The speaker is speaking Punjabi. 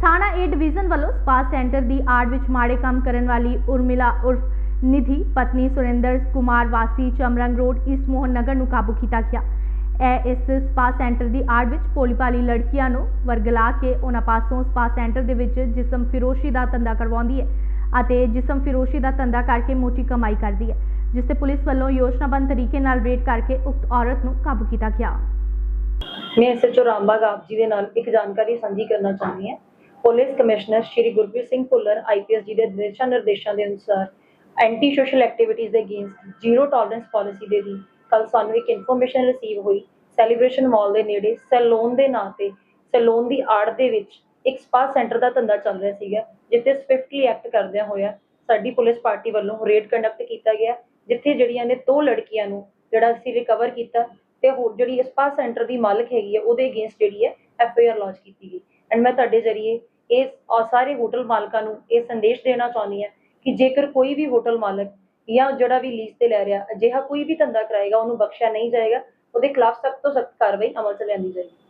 ਥਾਣਾ ਏ ਡਿਵੀਜ਼ਨ ਵੱਲੋਂ ਸਪਾ ਸੈਂਟਰ ਦੀ ਆੜ ਵਿੱਚ ਮਾੜੇ ਕੰਮ ਕਰਨ ਵਾਲੀ ਉਰਮਿਲਾ ਉਰਫ ਨਿਧੀ, ਪਤਨੀ ਸੁਰਿੰਦਰ ਕੁਮਾਰ ਵਾਸੀ ਚਮਰੰਗ ਰੋਡ ਇਸ ਮੋਹਨ ਨਗਰ ਨੂੰ ਕਾਬੂ ਕੀਤਾ ਗਿਆ। ਇਹ ਇਸ ਸਪਾ ਸੈਂਟਰ ਦੀ ਆੜ ਵਿੱਚ ਪੋਲੀਪਾਲੀ ਲੜਕੀਆਂ ਨੂੰ ਵਰਗਲਾ ਕੇ ਉਹਨਾਂ ਪਾਸੋਂ ਸਪਾ ਸੈਂਟਰ ਦੇ ਵਿੱਚ ਜਿਸਮ ਫਿਰੋਸ਼ੀ ਦਾ ਧੰਦਾ ਕਰਵਾਉਂਦੀ ਹੈ ਅਤੇ ਜਿਸਮ ਫਿਰੋਸ਼ੀ ਦਾ ਧੰਦਾ ਕਰਕੇ ਮੋਟੀ ਕਮਾਈ ਕਰਦੀ ਹੈ, ਜਿਸ ਤੇ ਪੁਲਿਸ ਵੱਲੋਂ ਯੋਜਨਾਬੰਦ ਤਰੀਕੇ ਨਾਲ ਰੇਡ ਕਰਕੇ ਉਕਤ ਔਰਤ ਨੂੰ ਕਾਬੂ ਕੀਤਾ ਗਿਆ। ਮੈਂ ਐਸਐਚਓ ਰਾਮਬਾਗ ਆਪ ਜੀ ਦੇ ਨਾਲ ਇੱਕ ਜਾਣਕਾਰੀ ਸਾਂਝੀ ਕਰਨਾ ਚਾਹੁੰਦੀ ਹਾਂ। Police commissioner Shri Gurpreet Singh Bhullar IPS ji ਦੇ ਦਿਸ਼ਾ ਨਿਰਦੇਸ਼ਾਂ ਦੇ ਅਨੁਸਾਰ ਐਂਟੀ ਸੋਸ਼ਲ ਐਕਟੀਵਿਟੀਜ਼ ਦੇ ਅਗੇਂਸਟ ਜ਼ੀਰੋ ਟੋਲਰੈਂਸ ਪਾਲਿਸੀ ਦੇ ਦੀ ਕੱਲ ਸਾਨੂੰ ਇੱਕ ਇਨਫੋਰਮੇਸ਼ਨ ਰਿਸੀਵ ਹੋਈ। ਸੈਲੀਬ੍ਰੇਸ਼ਨ ਮਾਲ ਦੇ ਨੇੜੇ ਸੈਲੂਨ ਦੇ ਨਾਂ ਤੇ ਸੈਲੂਨ ਦੀ ਆੜ ਦੇ ਵਿੱਚ ਇੱਕ ਸਪਾ ਸੈਂਟਰ ਦਾ ਧੰਦਾ ਚੱਲ ਰਿਹਾ ਸੀਗਾ, ਜਿੱਥੇ ਸਵਿਫਟਲੀ ਐਕਟ ਕਰਦਿਆਂ ਹੋਇਆ ਸਾਡੀ ਪੁਲਿਸ ਪਾਰਟੀ ਵੱਲੋਂ ਰੇਡ ਕੰਡਕਟ ਕੀਤਾ ਗਿਆ, ਜਿੱਥੇ ਜਿਹੜੀਆਂ ਨੇ ਦੋ ਲੜਕੀਆਂ ਨੂੰ ਜਿਹੜਾ ਅਸੀਂ ਰਿਕਵਰ ਕੀਤਾ ਤੇ ਹੋਰ ਜਿਹੜੀ ਸਪਾ ਸੈਂਟਰ ਦੀ ਮਾਲਕ ਹੈਗੀ ਹੈ ਉਹਦੇ ਅਗੇਂਸਟ ਜਿਹੜੀ ਹੈ ਐਫ ਆਈ ਆਰ ਲਾਂਚ ਕੀਤੀ ਗਈ। ਐਂਡ ਮੈਂ ਤੁਹਾਡੇ ਜ਼ਰੀਏ ਇਸ ਔਰ ਸਾਰੇ ਹੋਟਲ ਮਾਲਕਾਂ ਨੂੰ ਇਹ ਸੰਦੇਸ਼ ਦੇਣਾ ਚਾਹੁੰਦੀ ਹਾਂ ਕਿ ਜੇਕਰ ਕੋਈ ਵੀ ਹੋਟਲ ਮਾਲਕ ਜਾਂ ਜਿਹੜਾ ਵੀ ਲੀਜ਼ ਤੇ ਲੈ ਰਿਹਾ, ਅਜਿਹਾ ਕੋਈ ਵੀ ਧੰਦਾ ਕਰਾਏਗਾ, ਉਹਨੂੰ ਬਖਸ਼ਿਆ ਨਹੀਂ ਜਾਏਗਾ, ਉਹਦੇ ਖਿਲਾਫ ਸਖਤ ਤੋਂ ਸਖਤ ਕਾਰਵਾਈ ਅਮਲ ਚ ਲਿਆਂਦੀ ਜਾਏਗੀ।